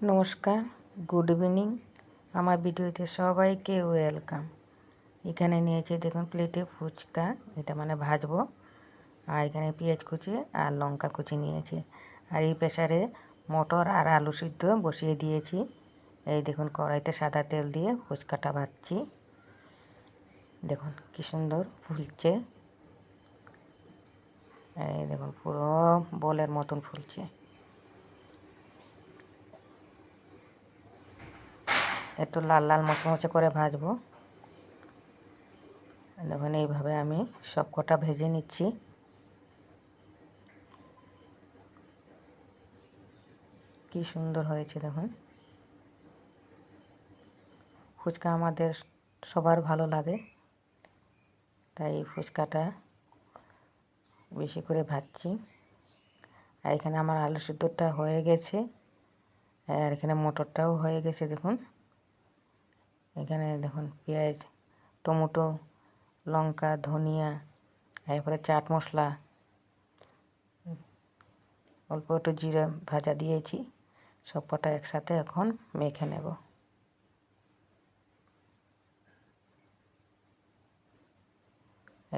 নমস্কার, good evening. আমার ভিডিওতে সবাইকে ওয়েলকাম। এখানে নিয়েছি দেখুন প্লেটে ফুচকা, এটা মানে ভাজবো। আর এখানে পেঁয়াজ কুচি আর লঙ্কা কুচি নিয়েছি। আর এই প্রেসারে মটর আর আলু সিদ্ধ বসিয়ে দিয়েছি। এই দেখুন কড়াইতে সাদা তেল দিয়ে ফুচকাটা ভাজছি। দেখুন কি সুন্দর ফুলছে। এই দেখুন পুরো বলের মতন ফুলছে। একটু লাল লাল মচমচে করে ভাজবো। দেখুন, এইভাবে আমি সব কটা ভেজে নিচ্ছি। কি সুন্দর হয়েছে, দেখুন। ফুচকা আমাদের সবার ভালো লাগে, তাই ফুচকাটা বেশি করে ভাজছি। আর এখানে আমার আলু সিদ্ধটা হয়ে গেছে, আর এখানে মটরটাও হয়ে গেছে, দেখুন। এখানে দেখুন পেঁয়াজ, টমেটো, লঙ্কা, ধনিয়া, এরপরে চাট মশলা, অল্প একটু জিরা ভাজা দিয়েছি সব কটা একসাথে এখন মেখে নেব।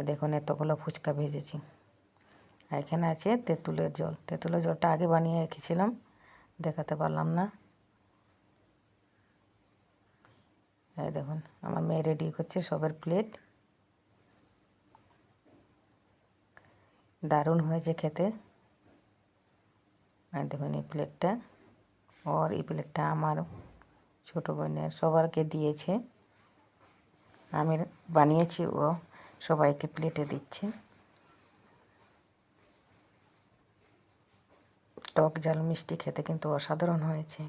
দেখুন এতগুলো ফুচকা ভেজেছি। এখানে আছে তেঁতুলের জল। তেঁতুলের জলটা আগে বানিয়ে রেখেছিলাম, দেখাতে পারলাম না। এই দেখুন, আমার মেয়ে রেডি করছে সবের প্লেট দারুণ হয়েছে খেতে। আর দেখুন এই প্লেটটা ওর এই প্লেটটা আমার ছোটো বোনের সবারকে দিয়েছে। আমি বানিয়েছি, ও সবাইকে প্লেটে দিচ্ছে। টক জাল মিষ্টি খেতে কিন্তু অসাধারণ হয়েছে।